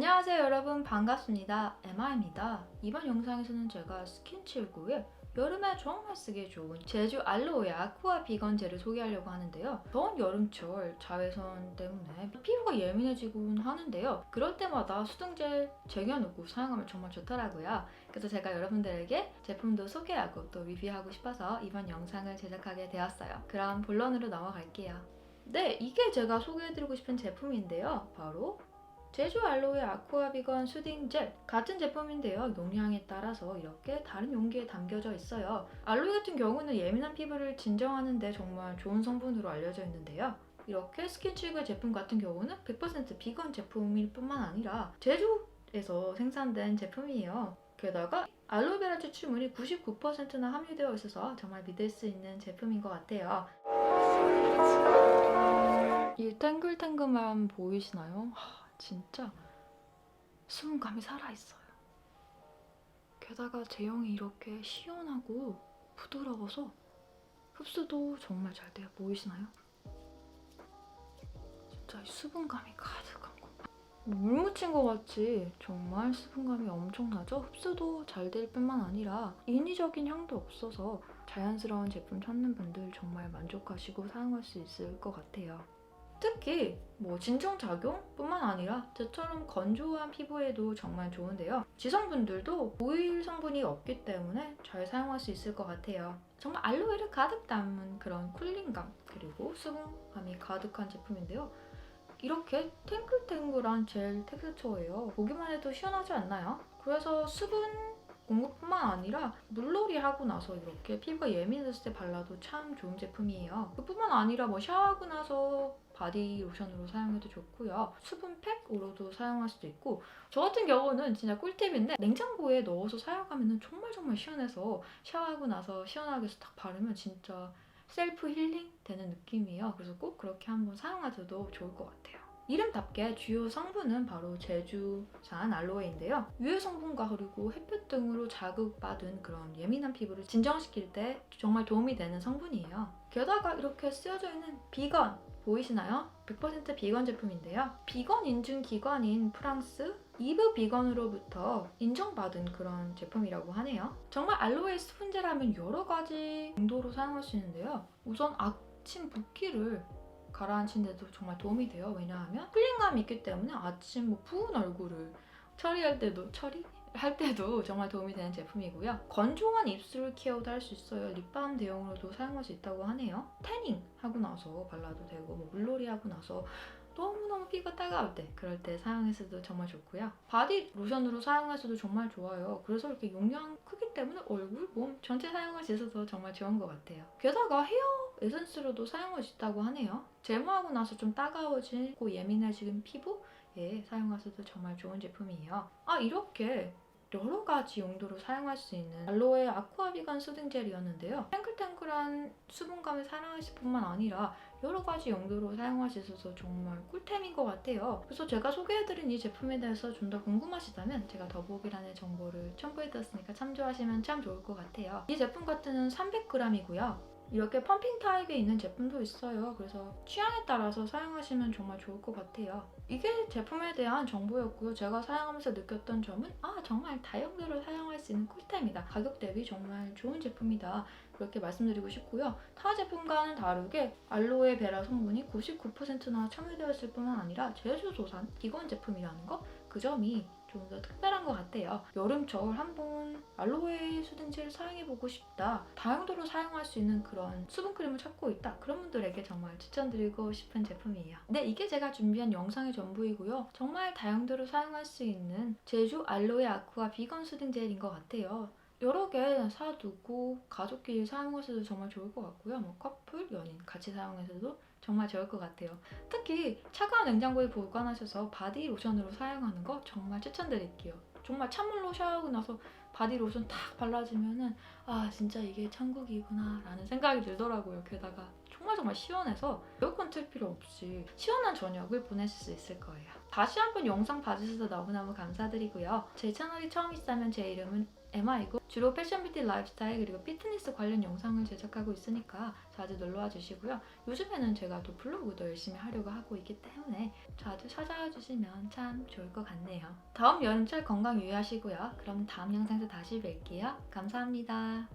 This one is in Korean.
안녕하세요 여러분. 반갑습니다. 에마입니다. 이번 영상에서는 제가 스킨79의 여름에 정말 쓰기 좋은 제주 알로에 아쿠아 비건 젤을 소개하려고 하는데요. 더운 여름철 자외선 때문에 피부가 예민해지곤 하는데요. 그럴 때마다 수등젤 쟁여놓고 사용하면 정말 좋더라고요. 그래서 제가 여러분들에게 제품도 소개하고 또 리뷰하고 싶어서 이번 영상을 제작하게 되었어요. 그럼 본론으로 넘어갈게요. 네 이게 제가 소개해드리고 싶은 제품인데요. 바로 제주 알로에 아쿠아 비건 수딩 젤 같은 제품인데요. 용량에 따라서 이렇게 다른 용기에 담겨져 있어요. 알로에 같은 경우는 예민한 피부를 진정하는데 정말 좋은 성분으로 알려져 있는데요. 이렇게 스킨치그 제품 같은 경우는 100% 비건 제품일 뿐만 아니라 제주에서 생산된 제품이에요. 게다가 알로에베라 추출물이 99%나 함유되어 있어서 정말 믿을 수 있는 제품인 것 같아요. 이 탱글탱글함 보이시나요? 하, 진짜 수분감이 살아있어요. 게다가 제형이 이렇게 시원하고 부드러워서 흡수도 정말 잘 돼요. 보이시나요? 진짜 이 수분감이 가득한 거. 물 묻힌 것 같이 정말 수분감이 엄청나죠? 흡수도 잘 될 뿐만 아니라 인위적인 향도 없어서 자연스러운 제품 찾는 분들 정말 만족하시고 사용할 수 있을 것 같아요. 특히 뭐 진정작용뿐만 아니라 저처럼 건조한 피부에도 정말 좋은데요. 지성분들도 오일 성분이 없기 때문에 잘 사용할 수 있을 것 같아요. 정말 알로에를 가득 담은 그런 쿨링감 그리고 수분감이 가득한 제품인데요. 이렇게 탱글탱글한 젤 텍스처예요. 보기만 해도 시원하지 않나요? 그래서 수분 공급뿐만 아니라 물놀이 하고 나서 이렇게 피부가 예민했을 때 발라도 참 좋은 제품이에요. 그뿐만 아니라 뭐 샤워하고 나서 바디 로션으로 사용해도 좋고요. 수분팩으로도 사용할 수도 있고 저 같은 경우는 진짜 꿀팁인데 냉장고에 넣어서 사용하면 정말 정말 시원해서 샤워하고 나서 시원하게 딱 바르면 진짜 셀프 힐링 되는 느낌이에요. 그래서 꼭 그렇게 한번 사용하셔도 좋을 것 같아요. 이름답게 주요 성분은 바로 제주산 알로에인데요. 유해 성분과 그리고 햇볕 등으로 자극받은 그런 예민한 피부를 진정시킬 때 정말 도움이 되는 성분이에요. 게다가 이렇게 쓰여져 있는 비건 보이시나요? 100% 비건 제품인데요. 비건 인증 기관인 프랑스 이브 비건으로부터 인정받은 그런 제품이라고 하네요. 정말 알로에 수분제라면 여러 가지 용도로 있는데요. 우선 아침 붓기를 가라앉히는데도 정말 도움이 돼요. 왜냐하면 쿨링감이 있기 때문에 아침 뭐 부은 얼굴을 처리할 때도 처리? 할 때도 정말 도움이 되는 제품이고요. 건조한 입술 케어도 할 수 있어요. 립밤 대용으로도 사용할 수 있다고 하네요. 태닝 하고 나서 발라도 되고 뭐 물놀이 하고 나서 너무너무 피부가 따가울 때 그럴 때 사용해서도 정말 좋고요. 바디 로션으로 사용해서도 정말 좋아요. 그래서 이렇게 용량 크기 때문에 얼굴, 몸 전체 사용할 수 있어서 정말 좋은 것 같아요. 게다가 헤어 에센스로도 사용할 수 있다고 하네요. 제모하고 나서 좀 따가워지고 예민해지는 피부 에 사용하셔도 정말 좋은 제품이에요. 아 이렇게 여러 가지 용도로 사용할 수 있는 알로에 아쿠아 비건 수딩 젤이었는데요. 탱글탱글한 수분감을 사용하실 뿐만 아니라 여러 가지 용도로 사용할 수 있어서 정말 꿀템인 것 같아요. 그래서 제가 소개해드린 이 제품에 대해서 좀 더 궁금하시다면 제가 더보기란에 정보를 첨부해뒀으니까 참조하시면 참 좋을 것 같아요. 이 제품 같은 는 300g이고요. 이렇게 펌핑 타입에 있는 제품도 있어요. 그래서 취향에 따라서 사용하시면 정말 좋을 것 같아요. 이게 제품에 대한 정보였고요. 제가 사용하면서 느꼈던 점은 아 정말 다용도로 사용할 수 있는 꿀템이다. 가격 대비 정말 좋은 제품이다. 그렇게 말씀드리고 싶고요. 타 제품과는 다르게 알로에 베라 성분이 99%나 첨유되어 있을 뿐만 아니라 제주도산 기본 제품이라는 거 그 점이 좀 더 특별한 것 같아요. 여름철 한번 알로에 수딩젤 사용해보고 싶다. 다용도로 사용할 수 있는 그런 수분크림을 찾고 있다. 그런 분들에게 정말 추천드리고 싶은 제품이에요. 네, 이게 제가 준비한 영상의 전부이고요. 정말 다용도로 사용할 수 있는 제주 알로에 아쿠아 비건 수딩젤인 것 같아요. 여러 개 사두고 가족끼리 사용하셔도 정말 좋을 것 같고요. 뭐 커플, 연인 같이 사용해서도 정말 좋을 것 같아요. 특히 차가운 냉장고에 보관하셔서 바디 로션으로 사용하는 거 정말 추천드릴게요. 정말 찬물로 샤워하고 나서 바디 로션 탁 발라주면은 아 진짜 이게 천국이구나 라는 생각이 들더라고요. 게다가 정말 정말 시원해서 에어컨 틀 필요 없이 시원한 저녁을 보내실 수 있을 거예요. 다시 한번 영상 봐주셔서 너무너무 감사드리고요. 제 채널이 처음이시다면 제 이름은 에마이고 주로 패션 뷰티 라이프스타일 그리고 피트니스 관련 영상을 제작하고 있으니까 자주 놀러와 주시고요. 요즘에는 제가 또 블로그도 열심히 하려고 하고 있기 때문에 자주 찾아와 주시면 참 좋을 것 같네요. 다음 여름철 건강 유의하시고요. 그럼 다음 영상에서 다시 뵐게요. 감사합니다.